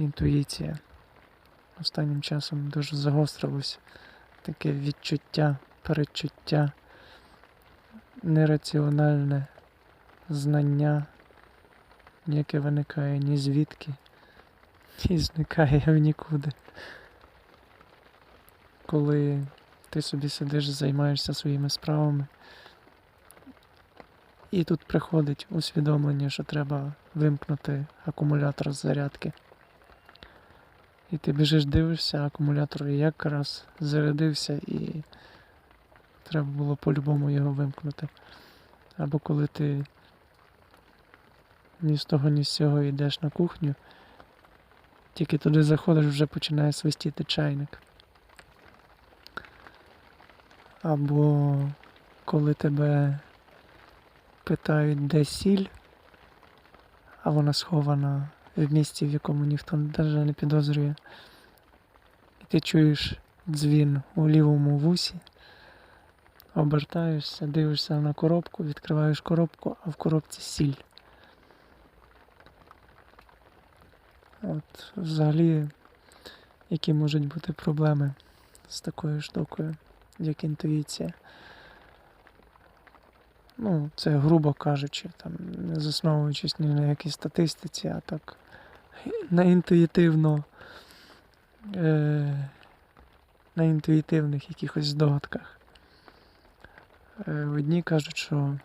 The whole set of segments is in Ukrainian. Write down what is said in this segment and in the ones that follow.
інтуїція. Останнім часом дуже загострилось таке відчуття, перечуття, нераціональне знання, яке виникає ні звідки і зникає в нікуди. Коли ти собі сидиш, займаєшся своїми справами, і тут приходить усвідомлення, що треба вимкнути акумулятор з зарядки. І ти біжиш, дивишся, акумулятор якраз зарядився і треба було по-любому його вимкнути. Або коли ти ні з того, ні з цього йдеш на кухню, тільки туди заходиш, вже починає свистіти чайник. Або коли тебе питають, де сіль, а вона схована в місці, в якому ніхто навіть не підозрює. І ти чуєш дзвін у лівому вусі, обертаєшся, дивишся на коробку, відкриваєш коробку, а в коробці сіль. От взагалі, які можуть бути проблеми з такою штукою, як інтуїція. Ну, це грубо кажучи, там, не засновуючись ні на якій статистиці, а так на інтуїтивно, е, на інтуїтивних якихось здогадках. Е, одні кажуть, що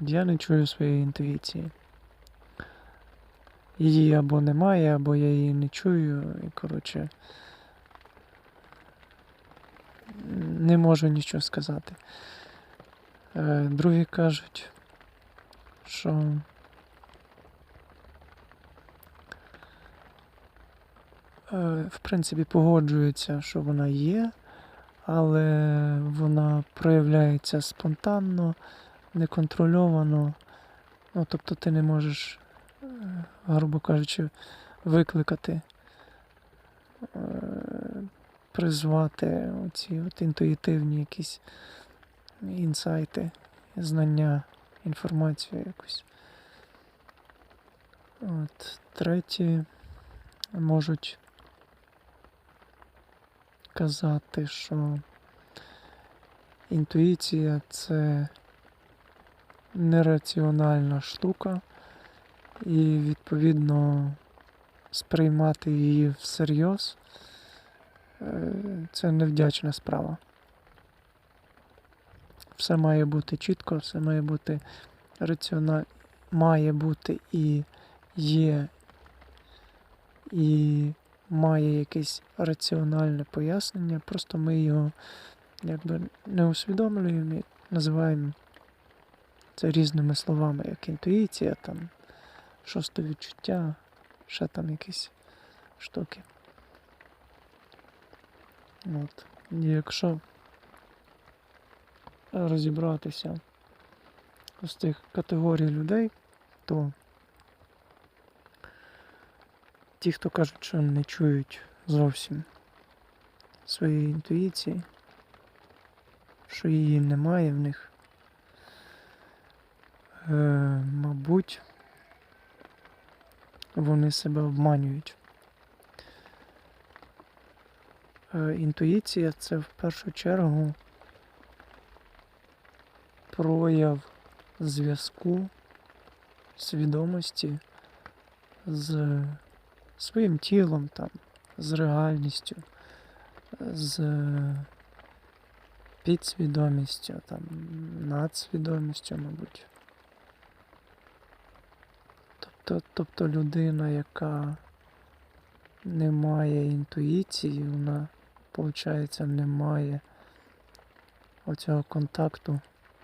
я не чую своєї інтуїції. Її або немає, або я її не чую, і коротше. Не можу нічого сказати. Е, Другі кажуть, що в принципі погоджуються, що вона є, але вона проявляється спонтанно, неконтрольовано. Ну, тобто ти не можеш, е, грубо кажучи, викликати, е, призвати от інтуїтивні якісь інсайти, знання, інформацію якусь. От, треті можуть казати, що інтуїція це нераціональна штука, і відповідно сприймати її всерйоз е, це невдячна справа. Все має бути чітко, все має бути раціонально, має бути і є, і має якесь раціональне пояснення, просто ми його якби не усвідомлюємо і називаємо це різними словами, як інтуїція, там, шосте відчуття, ще там якісь штуки. От. І якщо розібратися з тих категорій людей, то ті, хто кажуть, що не чують зовсім своєї інтуїції, що її немає в них, е, мабуть, вони себе обманюють. Е, інтуїція це в першу чергу прояв зв'язку свідомості з своїм тілом, там, з реальністю, з підсвідомістю, там, надсвідомістю, мабуть. Тобто, тобто людина, яка не має інтуїції, вона, виходить, не має оцього контакту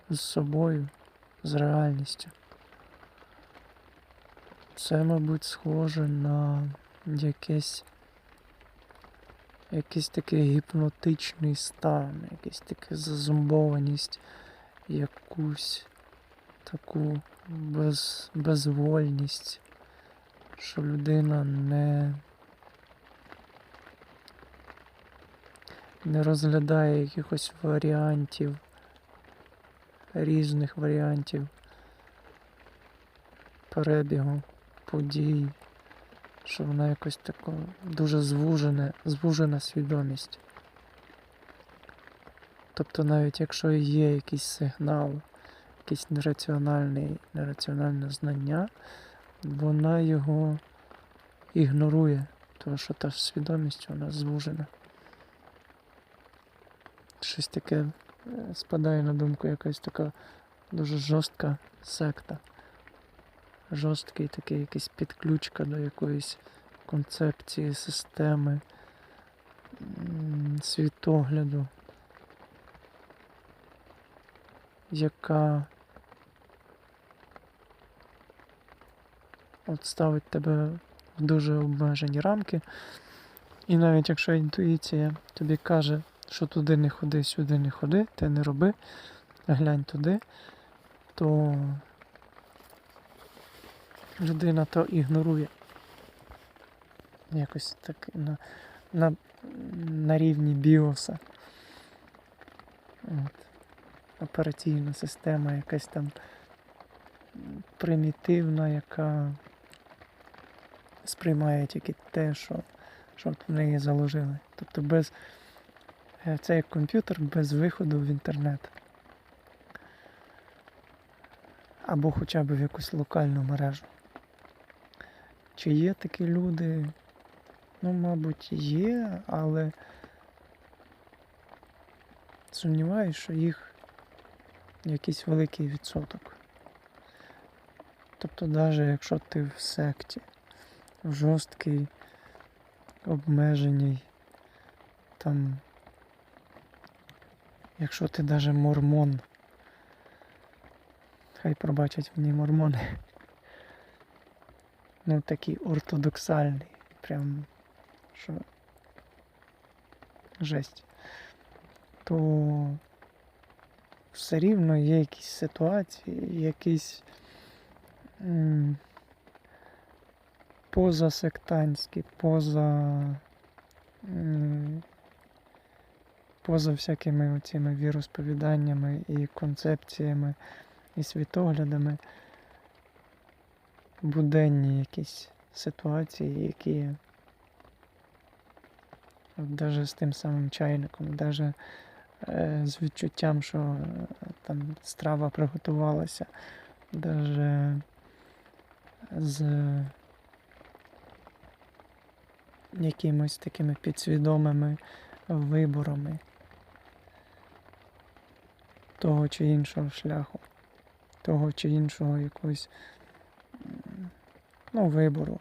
з собою, з реальністю. Це, мабуть, схоже на якесь якийсь такий гіпнотичний стан, якийсь таке зазумбованість, якусь таку без, безвольність, що людина не, не розглядає якихось варіантів, різних варіантів перебігу подій, що вона якось така дуже звужена, звужена свідомість. Тобто навіть якщо є якийсь сигнал, якийсь нераціональний, нераціональне знання, вона його ігнорує, тому що та свідомість вона звужена. Щось таке е, спадає на думку якась така дуже жорстка секта. Жорсткий такий якийсь підключка до якоїсь концепції, системи, світогляду, яка от ставить тебе в дуже обмежені рамки. І навіть якщо інтуїція тобі каже, що туди не ходи, сюди не ходи, те не роби, глянь туди, то людина то ігнорує. Якось так на, на, на рівні біоса. От. Операційна система якась там примітивна, яка сприймає тільки те, що, що в неї заложили. Тобто без е, це як комп'ютер без виходу в інтернет. Або хоча б в якусь локальну мережу. Чи є такі люди? Ну, мабуть, є, але сумніваюся, що їх якийсь великий відсоток. Тобто, навіть якщо ти в секті, в жорсткій, обмеженій, там, якщо ти навіть мормон, хай пробачать мені мормони. Ну, такий ортодоксальний, прям що жесть, то все рівно є якісь ситуації, якісь м, позасектантські, поза, поза всякими оціми віросповіданнями і концепціями і світоглядами буденні якісь ситуації, які навіть з тим самим чайником, навіть е, з відчуттям, що е, там страва приготувалася, навіть з якимось такими підсвідомими виборами того чи іншого шляху, того чи іншого якогось ну, вибору.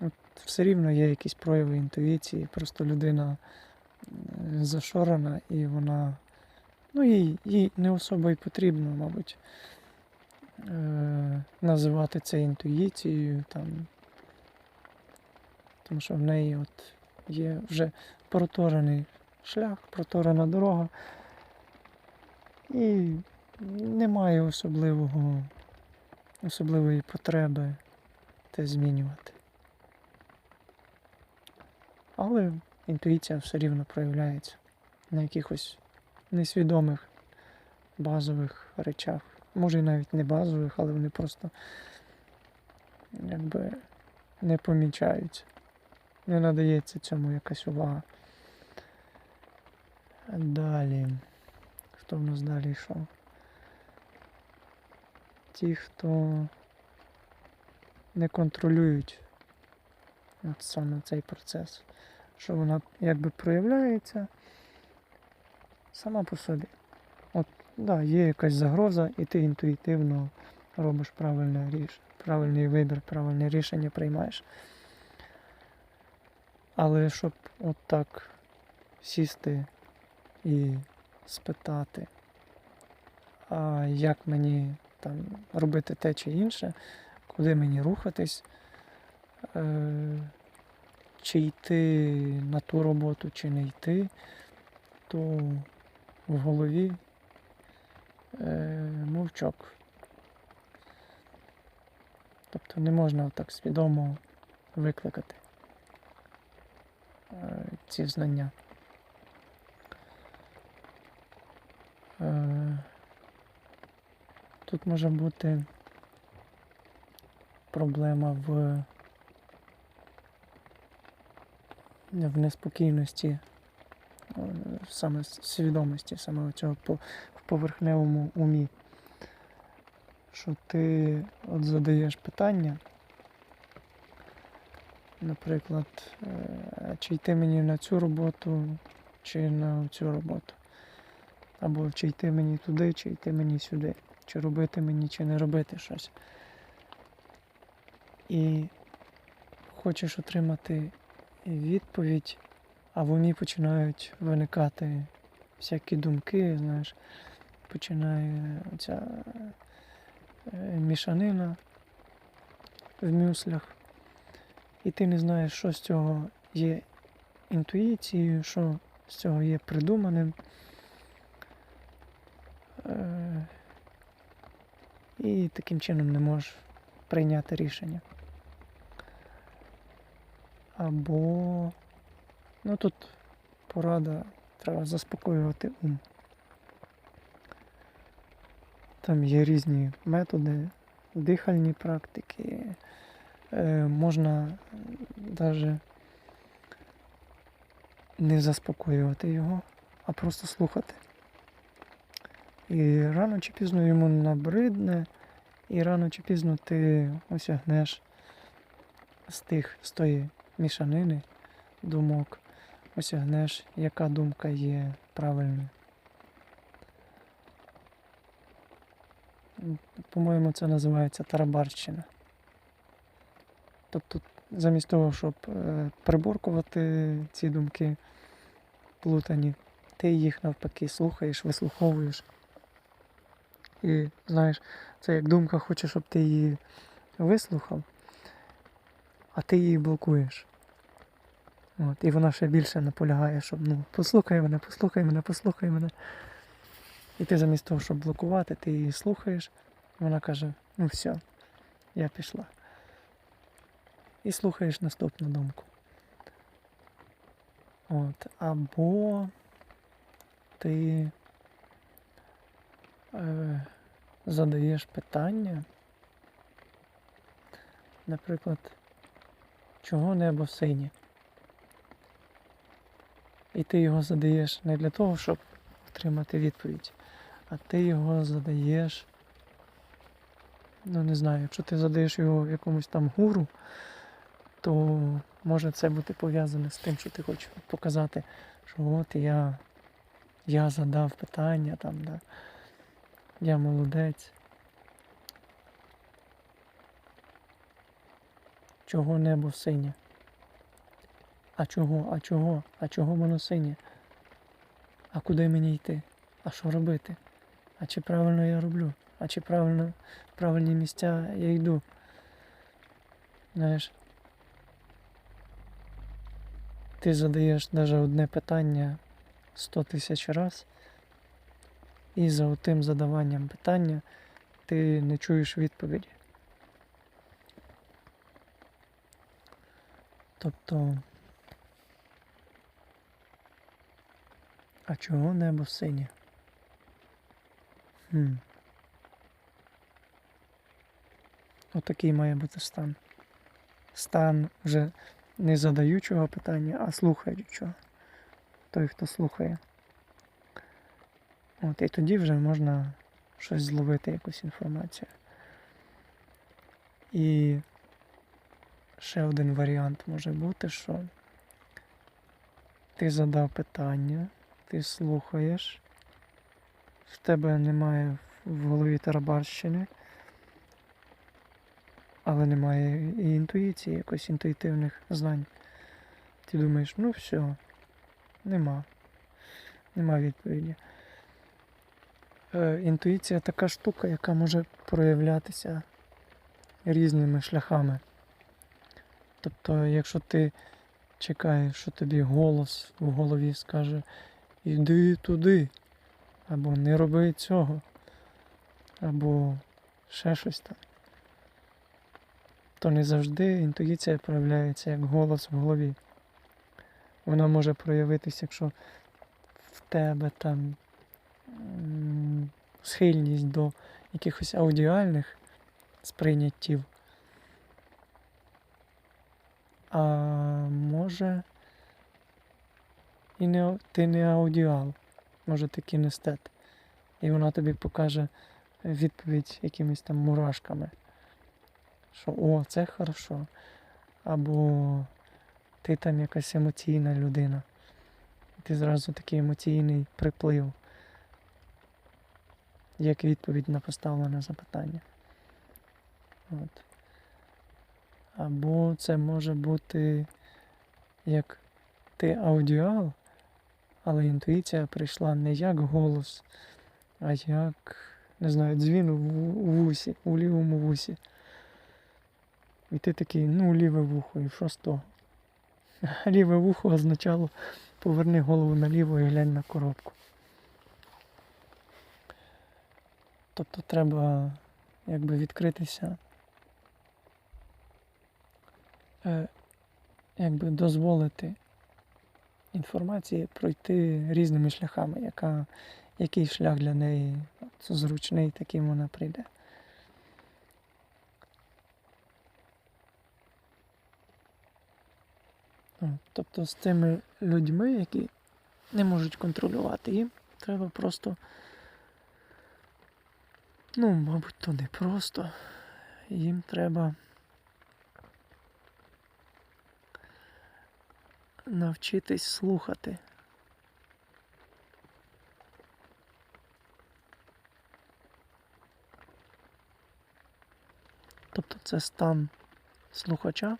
От все рівно є якісь прояви інтуїції, просто людина зашорена і вона. Ну, їй, їй не особо й потрібно, мабуть, е- називати це інтуїцією, там, тому що в неї от є вже проторений шлях, проторена дорога, і немає особливого, особливої потреби те змінювати. Але інтуїція все рівно проявляється на якихось несвідомих базових речах. Може і навіть не базових, але вони просто якби не помічаються. Не надається цьому якась увага. Далі. Хто в нас далі йшов? Ті, хто не контролюють от саме цей процес, що вона якби проявляється сама по собі. От, да, є якась загроза, і ти інтуїтивно робиш правильне ріш... правильний вибір, правильне рішення приймаєш. Але щоб от так сісти і спитати, а як мені там робити те чи інше, куди мені рухатись, е, чи йти на ту роботу, чи не йти, то в голові е, мовчок. Тобто не можна так свідомо викликати е, ці знання. Тут може бути проблема в, в неспокійності, саме свідомості, саме цього в поверхневому умі. Що ти от задаєш питання, наприклад, е, чи йти мені на цю роботу, чи на цю роботу. Або чи йти мені туди, чи йти мені сюди, чи робити мені, чи не робити щось. І хочеш отримати відповідь, а в умі починають виникати всякі думки, знаєш, починає оця е, мішанина в мюслях. І ти не знаєш, що з цього є інтуїцією, що з цього є придуманим. І таким чином не можеш прийняти рішення. Або ну тут порада, треба заспокоювати ум. Там є різні методи, дихальні практики. Е, можна навіть не заспокоювати його, а просто слухати. І рано чи пізно йому набридне, і рано чи пізно ти осягнеш з тих, з тої мішанини думок, осягнеш, яка думка є правильною. По-моєму, це називається тарабарщина. Тобто, замість того, щоб е, приборкувати ці думки плутані, ти їх навпаки слухаєш, вислуховуєш. І знаєш, це як думка хоче, щоб ти її вислухав, а ти її блокуєш. От, і вона ще більше наполягає, щоб ну, послухай мене, послухай мене, послухай мене. І ти замість того, щоб блокувати, ти її слухаєш, вона каже, ну все, я пішла. І слухаєш наступну думку. От, або ти е, задаєш питання, наприклад, чого небо синє? І ти його задаєш не для того, щоб отримати відповідь, а ти його задаєш, ну не знаю, якщо ти задаєш його якомусь там гуру, то може це бути пов'язане з тим, що ти хочеш показати, що от я, я задав питання там, да, я молодець. Чого небо синє? А чого, а чого, а чого воно синє? А куди мені йти? А що робити? А чи правильно я роблю? А чи правильно в правильні місця я йду? Знаєш, ти задаєш навіть одне питання 100 тисяч раз, і за тим задаванням питання ти не чуєш відповіді. Тобто, а чого небо синє? Хм. Отакий має бути стан. Стан вже не задаючого питання, а слухаючого. Той, хто слухає. От, і тоді вже можна щось зловити, якусь інформацію. І ще один варіант може бути, що ти задав питання, ти слухаєш, в тебе немає в голові тарабарщини, але немає і інтуїції, якось інтуїтивних знань. Ти думаєш, ну все, нема. Нема відповіді. Е, інтуїція така штука, яка може проявлятися різними шляхами. Тобто, якщо ти чекаєш, що тобі голос в голові скаже іди туди, або не роби цього, або ще щось там, то не завжди інтуїція проявляється як голос в голові. Вона може проявитися, якщо в тебе там схильність до якихось аудіальних сприйняттів, А може. І не, ти не аудіал, може ти кінестет. І вона тобі покаже відповідь якимись там мурашками. Що о, це хорошо. Або ти там якась емоційна людина. Ти зразу такий емоційний приплив, як відповідь на поставлене запитання. От. Або це може бути як ти аудіал, але інтуїція прийшла не як голос, а як, не знаю, дзвін у вусі, у лівому вусі. І ти такий, ну, ліве вухо, і що з того? Ліве вухо означало поверни голову наліво і глянь на коробку. Тобто треба якби відкритися, е, якби дозволити інформації пройти різними шляхами, яка, який шлях для неї зручний, таким вона прийде. Тобто з тими людьми, які не можуть контролювати, їм треба просто. Ну, мабуть, то не просто. Їм треба навчитись слухати. Тобто це стан слухача.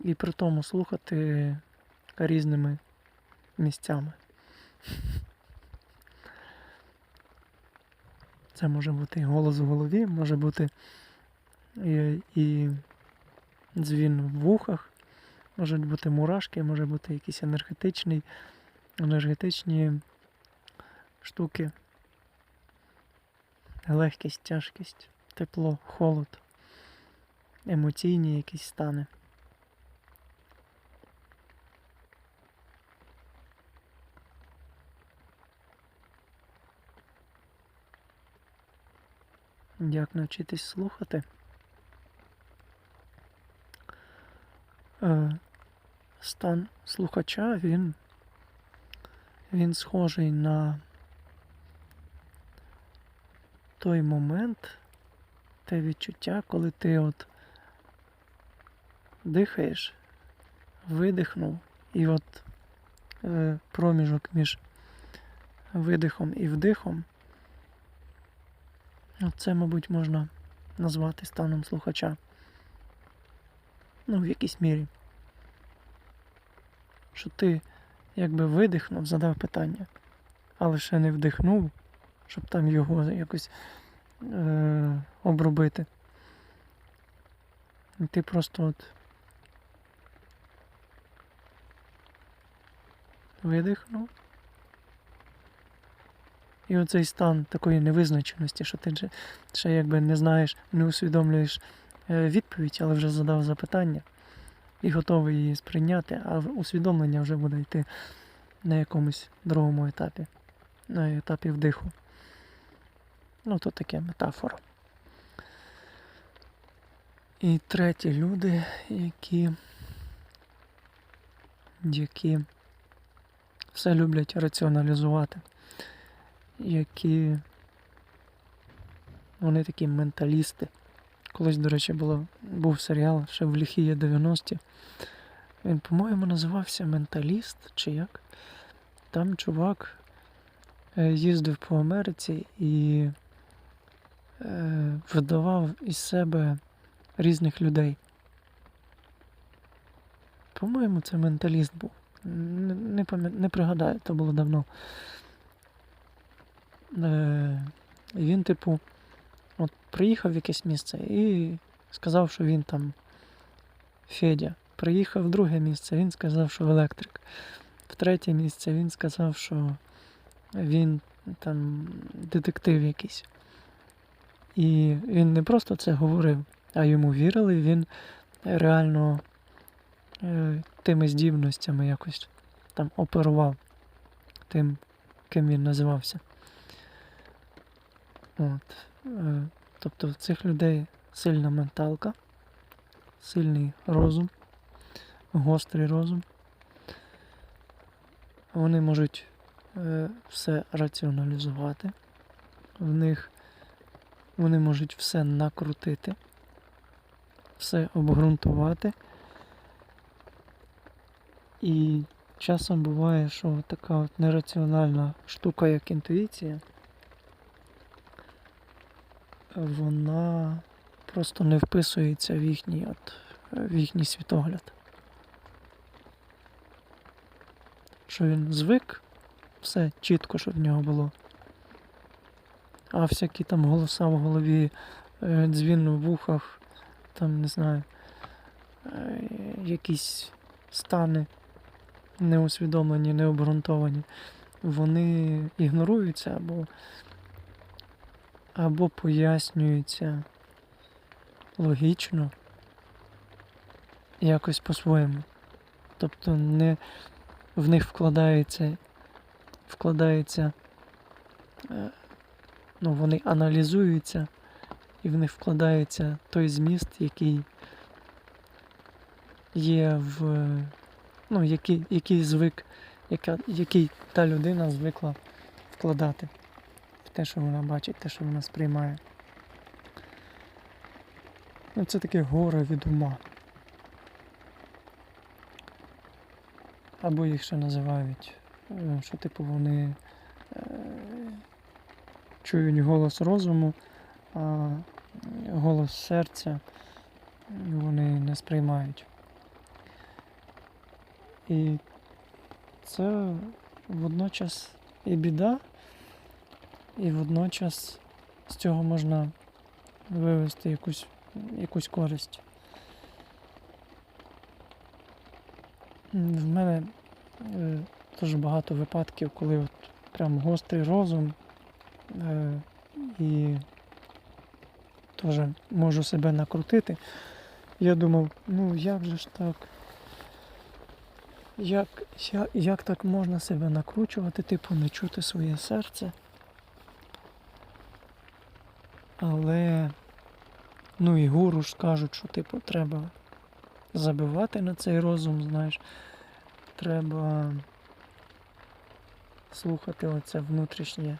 І при тому слухати різними місцями. Це може бути голос в голові, може бути і, і дзвін в вухах, можуть бути мурашки, може бути якісь енергетичні, енергетичні штуки, легкість, тяжкість, тепло, холод, емоційні якісь стани. Як навчитись слухати? Е, Стан слухача він, він схожий на той момент, те відчуття, коли ти от дихаєш, видихнув, і от е, проміжок між видихом і вдихом. Це, мабуть, можна назвати станом слухача. Ну, в якійсь мірі. Що ти якби видихнув, задав питання, але ще не вдихнув, щоб там його якось е- обробити. І ти просто от видихнув. І оцей стан такої невизначеності, що ти ще якби не знаєш, не усвідомлюєш е, відповідь, але вже задав запитання і готовий її сприйняти, а усвідомлення вже буде йти на якомусь другому етапі, на етапі вдиху. Ну, то таке метафора. І треті люди, які, які все люблять раціоналізувати які вони такі менталісти. Колись, до речі, було, був серіал ще в ліхі 90-ті. Він, по-моєму, називався Менталіст чи як. Там чувак е, їздив по Америці і е, видавав із себе різних людей. По-моєму, це менталіст був. Не, не, не пригадаю, то було давно. Е, він, типу, от приїхав в якесь місце і сказав, що він там Федя. Приїхав в друге місце, він сказав, що електрик. В третє місце він сказав, що він там детектив якийсь. І він не просто це говорив, а йому вірили, він реально е, тими здібностями якось там оперував тим, ким він називався. От. Е, Тобто в цих людей сильна менталка, сильний розум, гострий розум. Вони можуть е, все раціоналізувати. В них вони можуть все накрутити, все обґрунтувати. І часом буває, що така от нераціональна штука, як інтуїція, вона просто не вписується в їхній, от, в їхній світогляд. Що він звик, все чітко, щоб в нього було. А всякі там голоса в голові, е, дзвін в вухах, там, не знаю, е, якісь стани неусвідомлені, необґрунтовані, вони ігноруються або, або пояснюються логічно, якось по-своєму. Тобто не в них вкладається, вкладається, е, ну, вони аналізуються, і в них вкладається той зміст, який є в ну, який, який звик, яка, який та людина звикла вкладати те, що вона бачить, те, що вона сприймає. Ну, це таке горе від ума. Або їх ще називають, е, що типу вони е, чують голос розуму, а голос серця вони не сприймають. І це водночас і біда, і водночас з цього можна вивести якусь, якусь користь. В мене е, дуже багато випадків, коли от прям гострий розум е, і теж можу себе накрутити. Я думав, ну як же ж так? Як, як, як так можна себе накручувати, типу, не чути своє серце? Але, ну і гуру ж кажуть, що типу треба забивати на цей розум, знаєш, треба слухати оце внутрішнє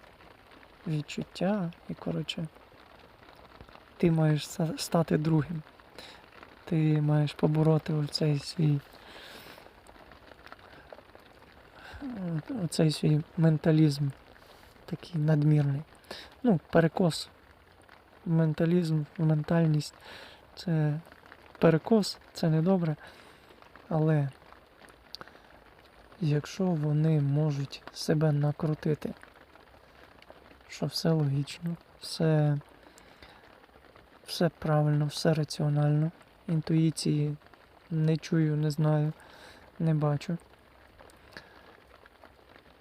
відчуття і, коротше, ти маєш стати другим. Ти маєш побороти оцей свій оцей свій менталізм такий надмірний. Ну, перекос. Менталізм, ментальність це перекос, це недобре. Але якщо вони можуть себе накрутити, що все логічно, все, все правильно, все раціонально, інтуїції не чую, не знаю, не бачу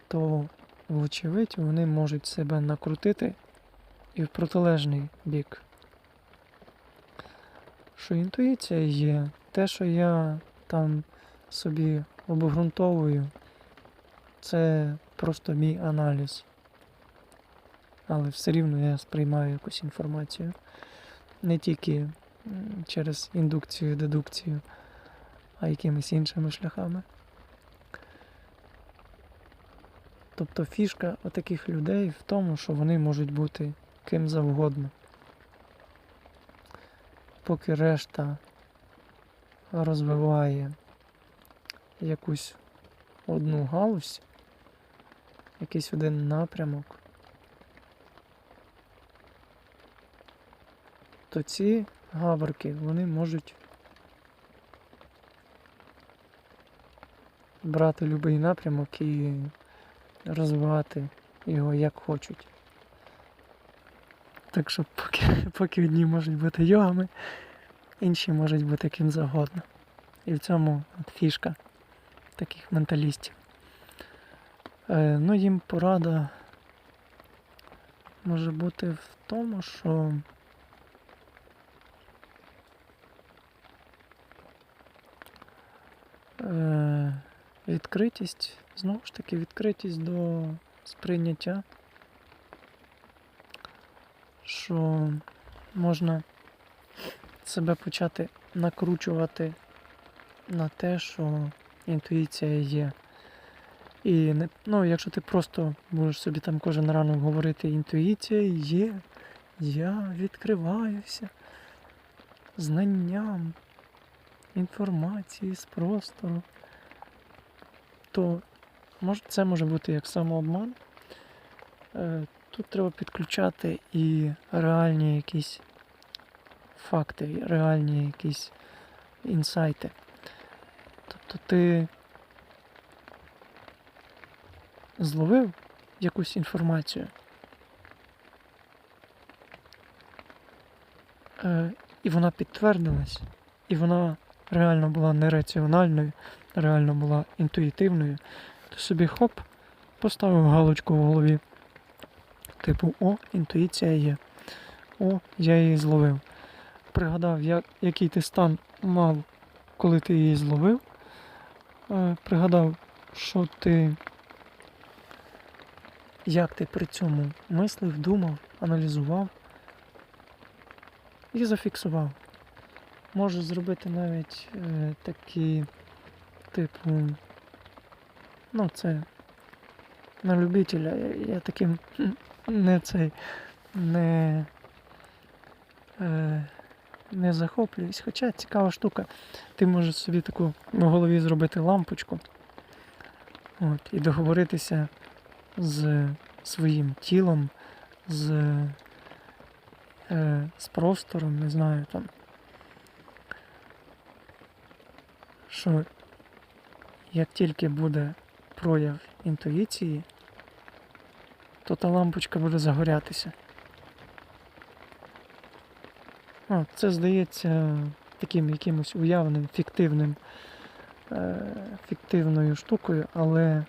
то, вочевидь, вони можуть себе накрутити і в протилежний бік. Що інтуїція є, те, що я там собі обґрунтовую, це просто мій аналіз. Але все рівно я сприймаю якусь інформацію. Не тільки через індукцію, дедукцію, а якимись іншими шляхами. Тобто фішка отаких людей в тому, що вони можуть бути ким завгодно. Поки решта розвиває якусь одну галузь, якийсь один напрямок, то ці гаврики вони можуть брати будь-який напрямок і розвивати його як хочуть. Так що поки, поки одні можуть бути йогами, інші можуть бути ким завгодно. І в цьому от фішка таких менталістів. Е, ну, їм порада може бути в тому, що е, відкритість, знову ж таки, відкритість до сприйняття, що можна себе почати накручувати на те, що інтуїція є. І ну, якщо ти просто будеш собі там кожен ранок говорити, інтуїція є, я відкриваюся знанням інформації з простору, то це може бути як самообман. Тут треба підключати і реальні якісь факти, реальні якісь інсайти. Тобто ти зловив якусь інформацію. Е, і вона підтвердилась, і вона реально була не раціональною, реально була інтуїтивною, то собі хоп, поставив галочку в голові. Типу, о, інтуїція є. О, я її зловив. Пригадав, як, який ти стан мав, коли ти її зловив. Е, пригадав, що ти. Як ти при цьому мислив, думав, аналізував і зафіксував. Можеш зробити навіть е, такі, типу, ну це на любителя. Я, я таким не цей не, е, не захоплююсь. Хоча цікава штука. Ти можеш собі таку в голові зробити лампочку от, і договоритися з своїм тілом, з, е, з простором, не знаю там. Що як тільки буде прояв інтуїції, то та лампочка буде загорятися. О, це здається таким якимось уявним, фіктивним, е, фіктивною штукою, але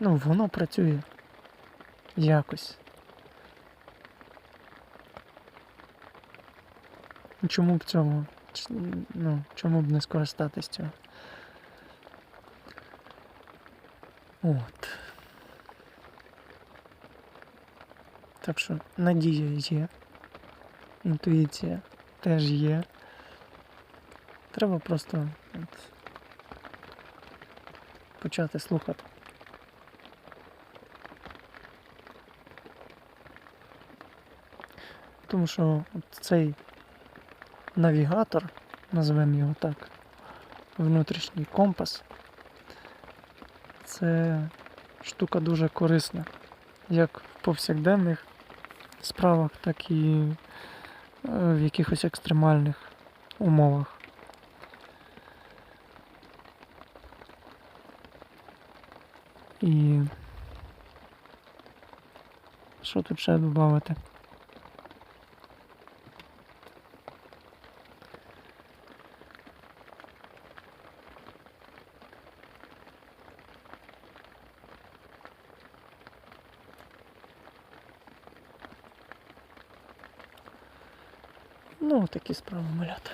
ну, воно працює якось. Чому б цього? Ну, чому б не скористатись цього? От. Так що надія є, інтуїція теж є. Треба просто от, почати слухати. Тому що от цей навігатор, називаємо його так, внутрішній компас, це штука дуже корисна, як в повсякденних справах, так і е, в якихось екстремальних умовах. І що тут ще додати? Ну, такі справи малята.